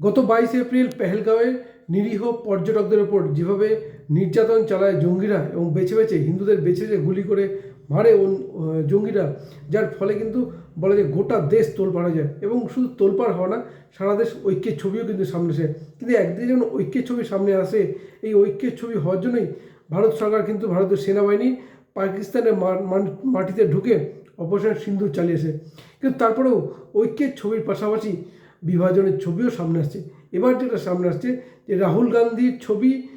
গত বাইশে এপ্রিল পেহেলগাঁওয়ে নিরীহ পর্যটকদের ওপর যেভাবে নির্যাতন চালায় জঙ্গিরা এবং বেছে বেছে হিন্দুদের বেছে বেছে গুলি করে মারে জঙ্গিরা, যার ফলে কিন্তু বলা যায় গোটা দেশ তোলপাড় হয়ে যায়। এবং শুধু তোলপাড় হওয়া না, সারা দেশ ঐক্যের ছবিও কিন্তু সামনে আসে। কিন্তু একদিকে যখন ঐক্যের ছবি সামনে আসে, এই ঐক্যের ছবি হওয়ার জন্যই ভারত সরকার কিন্তু ভারতের সেনাবাহিনী পাকিস্তানের মাটিতে ঢুকে অপারেশন সিন্ধু চালিয়েছে কিন্তু তারপরেও ঐক্যের ছবির পাশাপাশি বিভাজনের ছবিও সামনে আসছে। এবার যেটা সামনে আসছে যে রাহুল গান্ধীর ছবি,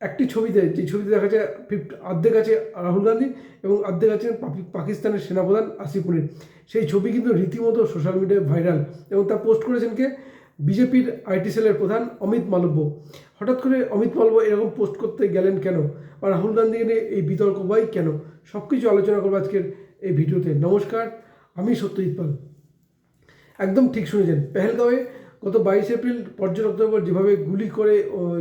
একটি ছবিতে, যে ছবিতে দেখা যায় ফিফটি অর্ধেক আছে রাহুল গান্ধী এবং অর্ধেক পাকি- পাকিস্তানের সেনাপ্রধান আসিফ সেই ছবি কিন্তু রীতিমতো সোশ্যাল মিডিয়ায় ভাইরাল এবং তা পোস্ট করেছেন কে? বিজেপির আইটি সেলের প্রধান অমিত মালব্য। হঠাৎ করে অমিত মালব্য এরকম পোস্ট করতে গেলেন কেন? বা রাহুল গান্ধীকে নিয়ে এই বিতর্ক বাই কেন? সব কিছু আলোচনা করব আজকের এই ভিডিওতে। নমস্কার, আমি সত্যজিৎ পাল। একদম ঠিক শুনেছেন। পেহেলগাঁওয়ে গত বাইশ এপ্রিল পর্যটকদের উপর যেভাবে গুলি করে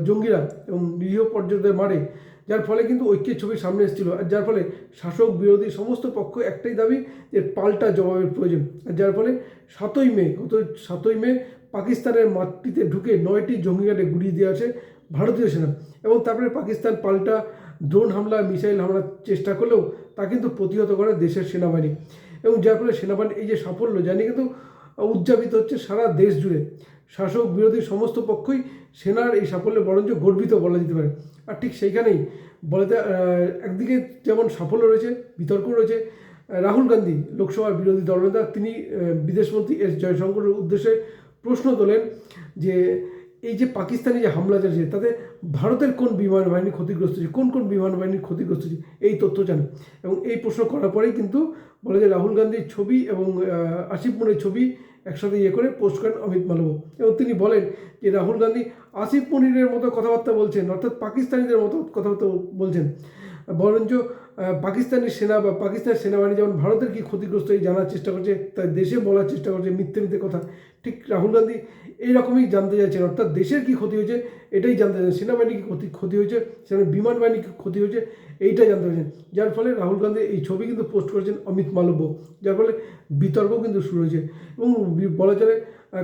জঙ্গিরা এবং নিরীহ পর্যটকদের মারে, যার ফলে কিন্তু ঐক্যের ছবি সামনে এসেছিল। আর যার ফলে শাসক বিরোধী সমস্ত পক্ষ একটাই দাবি যে পাল্টা জবাবের প্রয়োজন। আর যার ফলে সাতই মে, গত সাতই মে পাকিস্তানের মাটিতে ঢুকে নয়টি জঙ্গিঘাটে গুলি দিয়ে আছে ভারতীয় সেনা। এবং তারপরে পাকিস্তান পাল্টা ড্রোন হামলা, মিসাইল হামলার চেষ্টা করলেও তা কিন্তু প্রতিহত করে দেশের সেনাবাহিনী। এবং যার ফলে সেনাবাহিনী এই যে সাফল্য জানি কিন্তু উদযাপিত হচ্ছে সারা দেশ জুড়ে। শাসক বিরোধী সমস্ত পক্ষই সেনার এই সাফল্যে বরঞ্চ গর্বিত বলা যেতে পারে। আর ঠিক সেইখানেই বলা যায় একদিকে যেমন সাফল্য রয়েছে, বিতর্ক রয়েছে রাহুল গান্ধী লোকসভার বিরোধী দলনেতা, তিনি বিদেশমন্ত্রী এস জয়শঙ্করের উদ্দেশ্যে প্রশ্ন তোলেন যে এই যে পাকিস্তানি যে হামলা চালিয়েছে তাতে ভারতের কোন বিমান বাহিনী ক্ষতিগ্রস্ত হচ্ছে, কোন কোন বিমান বাহিনী ক্ষতিগ্রস্ত হচ্ছে, এই তথ্য জানে এবং এই প্রশ্ন করার পরেই কিন্তু বলে যে রাহুল গান্ধীর ছবি এবং আসিফ মনির ছবি একসাথে ইয়ে করে পোস্ট করেন অমিত মালব। এবং তিনি বলেন যে রাহুল গান্ধী আসিফ মনিরের মতো কথাবার্তা বলছেন, অর্থাৎ পাকিস্তানিদের মতো কথাবার্তা বলছেন। বরঞ্চ আহ, পাকিস্তানি সেনা বা পাকিস্তানের সেনাবাহিনী যেমন ভারতের কি ক্ষতিগ্রস্ত এই জানার চেষ্টা করছে তাই দেশে বলার চেষ্টা করছে মিথ্যে মিথ্যে কথা। ঠিক রাহুল গান্ধী এইরকমই জানতে চাইছেন অর্থাৎ দেশের কি ক্ষতি হয়েছে এটাই জানতে চাইছেন সেনাবাহিনী কি ক্ষতি ক্ষতি হয়েছে সেখানে বিমান বাহিনী কি ক্ষতি হয়েছে এইটা জানতে চাইছেন। যার ফলে রাহুল গান্ধী এই ছবি কিন্তু পোস্ট করেছেন অমিত মালব্য যার ফলে বিতর্ক কিন্তু শুরু হয়েছে। এবং বলা চলে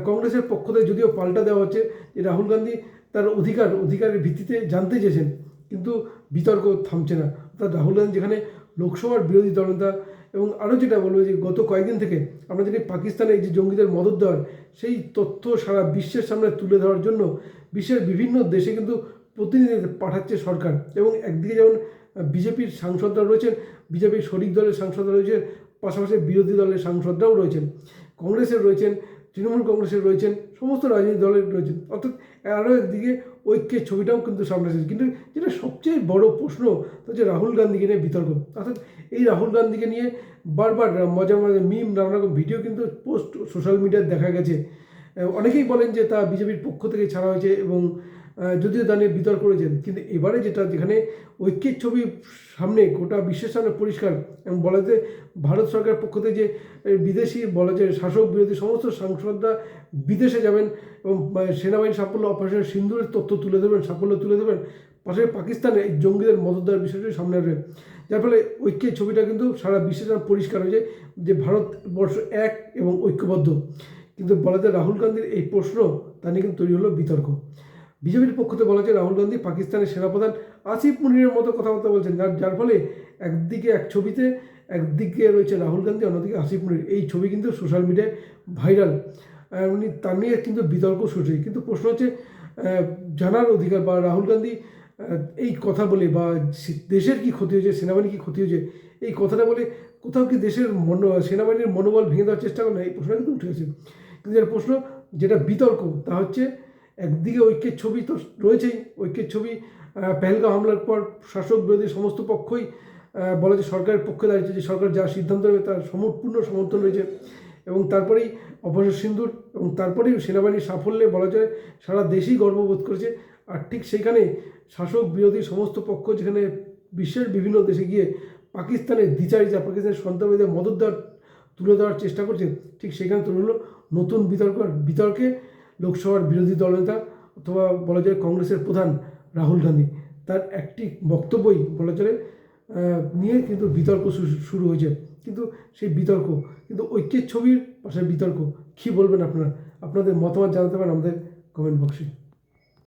কংগ্রেসের পক্ষ থেকে যদিও পাল্টা দেওয়া হচ্ছে যে রাহুল গান্ধী তার অধিকার অধিকারের ভিত্তিতে জানতে চেয়েছেন কিন্তু বিতর্ক থামছে না। অর্থাৎ রাহুল গান্ধী যেখানে লোকসভার বিরোধী দলনেতা এবং আরও যেটা বলব যে গত কয়েকদিন থেকে আমরা জানি পাকিস্তানে এই যে জঙ্গিদের মদত দেওয়ার, সেই তথ্য সারা বিশ্বের সামনে তুলে ধরার জন্য বিশ্বের বিভিন্ন দেশে কিন্তু প্রতিনিধি পাঠাচ্ছে সরকার। এবং একদিকে যেমন বিজেপির সাংসদরা রয়েছেন, বিজেপির শরিক দলের সাংসদরা রয়েছেন, পাশাপাশি বিরোধী দলের সাংসদরাও রয়েছেন। কংগ্রেসের রয়েছেন, তৃণমূল কংগ্রেসের রয়েছেন সমস্ত রাজনৈতিক দলের রয়েছে। অর্থাৎ আরও একদিকে ঐক্যের ছবিটাও কিন্তু সামনে এসেছে। কিন্তু যেটা সবচেয়ে বড় প্রশ্ন হচ্ছে রাহুল গান্ধীকে নিয়ে বিতর্ক। অর্থাৎ এই রাহুল গান্ধীকে নিয়ে বারবার মজার মজার মিম, নানা রকম ভিডিও কিন্তু পোস্ট সোশ্যাল মিডিয়ায় দেখা গেছে। অনেকেই বলেন যে তা বিজেপির পক্ষ থেকে ছাড়া হয়েছে এবং যদিও তা নিয়ে বিতর্ক রয়েছেন কিন্তু এবারে যেটা যেখানে ঐক্যের ছবি সামনে গোটা বিশ্বের সামনে পরিষ্কার, এবং বলা যে ভারত সরকারের পক্ষ থেকে যে বিদেশি বলা যায় শাসক বিরোধী সমস্ত সাংসদরা বিদেশে যাবেন এবং সেনাবাহিনী সাফল্য অপারেশন সিন্দুরের তথ্য তুলে দেবেন সাফল্য তুলে দেবেন পাশাপাশি পাকিস্তানে এই জঙ্গিদের মদত দেওয়ার বিষয়টি সামনে আসবে যার ফলে ঐক্যের ছবিটা কিন্তু সারা বিশ্বের সামনে পরিষ্কার হয়েছে যে ভারতবর্ষ এক এবং ঐক্যবদ্ধ। কিন্তু বলা যায় রাহুল গান্ধীর এই প্রশ্ন, তা নিয়ে কিন্তু তৈরি হলো বিতর্ক। বিজেপির পক্ষ থেকে বলা যায় রাহুল গান্ধী পাকিস্তানের সেনাপ্রধান আসিফ মুনিরের মতো কথাবার্তা বলছেন, যার যার ফলে একদিকে এক ছবিতে, একদিকে রয়েছে রাহুল গান্ধী, অন্যদিকে আসিফ মুনির। এই ছবি কিন্তু সোশ্যাল মিডিয়ায় ভাইরাল। উনি তার নিয়ে কিন্তু বিতর্ক শুরু কিন্তু প্রশ্ন হচ্ছে জানার অধিকার বা রাহুল গান্ধী এই কথা বলে বা দেশের কি ক্ষতি হয়েছে সেনাবাহিনী কি ক্ষতি হয়েছে, এই কথাটা বলে কোথাও কি দেশের মন, সেনাবাহিনীর মনোবল ভেঙে দেওয়ার চেষ্টা করে না? এই প্রশ্নটা কিন্তু উঠে গেছে। কিন্তু প্রশ্ন, যেটা বিতর্ক, তা হচ্ছে একদিকে ঐক্যের ছবি তো রয়েছেই ঐক্যের ছবি আহ, পেহেলগাঁও হামলার পর শাসক বিরোধী সমস্ত পক্ষই বলা যে সরকারের পক্ষে দাঁড়িয়েছে যে সরকার যা সিদ্ধান্ত নেবে তার সম্পূর্ণ সমর্থন রয়েছে। এবং তারপরেই অপারেশন সিন্দুর এবং তারপরেই সেনাবাহিনীর সাফল্যে বলা যায় সারা দেশই গর্ববোধ করেছে। আর ঠিক সেইখানে শাসক বিরোধী সমস্ত পক্ষ যেখানে বিশ্বের বিভিন্ন দেশে গিয়ে পাকিস্তানের দ্বিচারিতা পাকিস্তানের সন্ত্রাসবাদীদের মদত দেওয়ার তুলে দেওয়ার চেষ্টা করছে ঠিক সেখানে তুলে হলো নতুন বিতর্ক বিতর্কে লোকসভার বিরোধী দলনেতা অথবা বলা যায় কংগ্রেসের প্রধান রাহুল গান্ধী। তার একটি বক্তব্যই বলা চলে নিয়ে কিন্তু বিতর্ক শুরু হয়েছে। কিন্তু সেই বিতর্ক, কিন্তু ঐক্যের ছবির পাশে বিতর্ক, কী বলবেন আপনারা? আপনাদের মতামত জানাতে পারেন আমাদের কমেন্ট বক্সে